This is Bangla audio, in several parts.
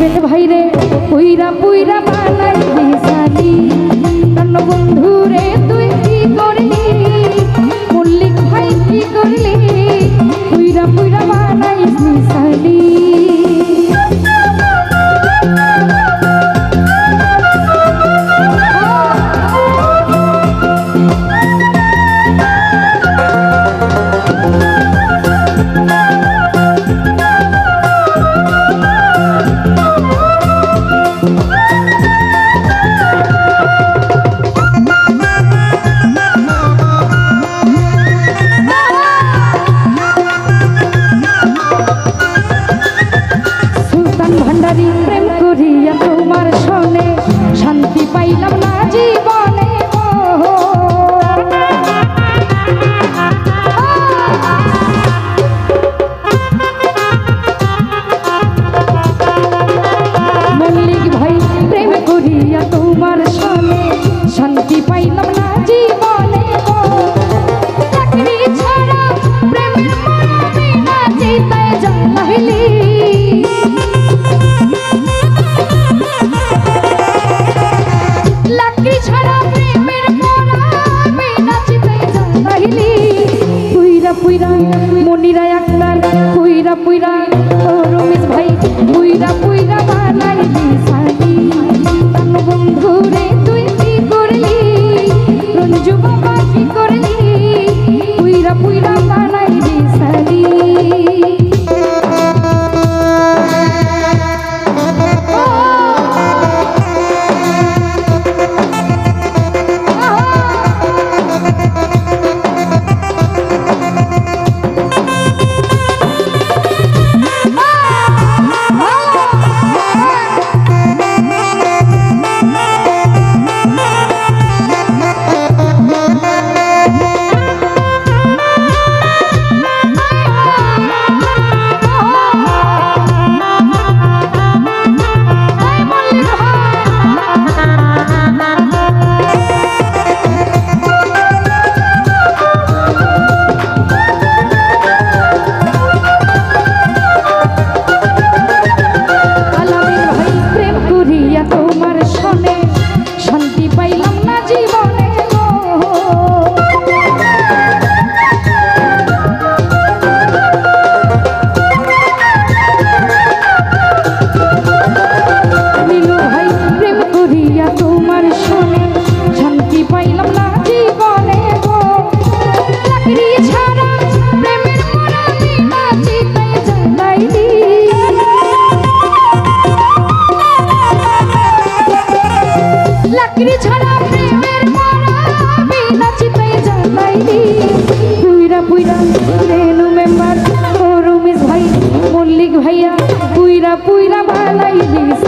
থাকবেন ভাইরে পুইরা পুইরা বানাই সালি বন্ধু রে সুলতান ভান্ডারি প্রেম করিয়া তোমার শোনে শান্তি পাইলাম না জীবনে। মল্লিক ভাই প্রেম পুইরা পুইরা পুইরা ভালাই দিস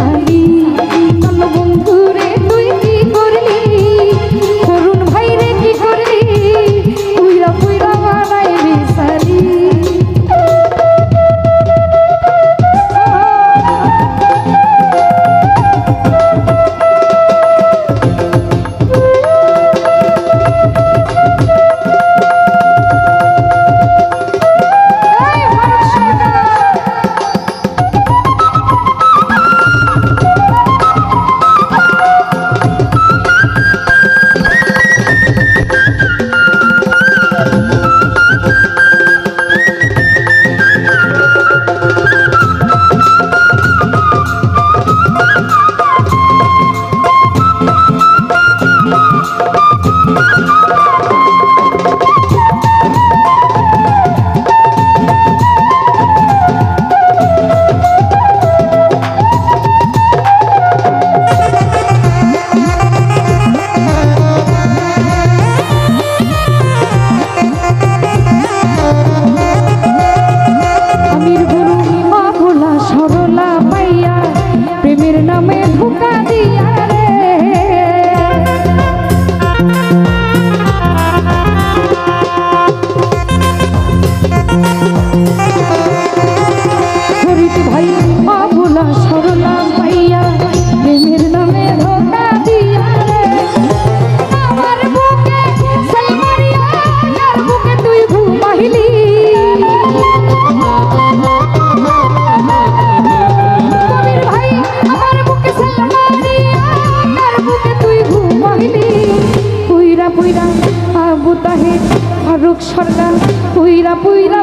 সরকার পুইরা পুইরা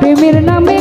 প্রেমের নামে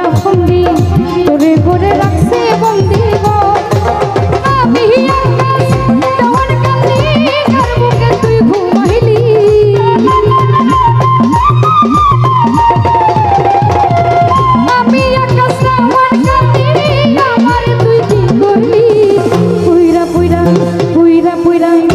সারা বন্দি তোরে করে রাখছে বন্দি পুইরা পুইরা পুইরা।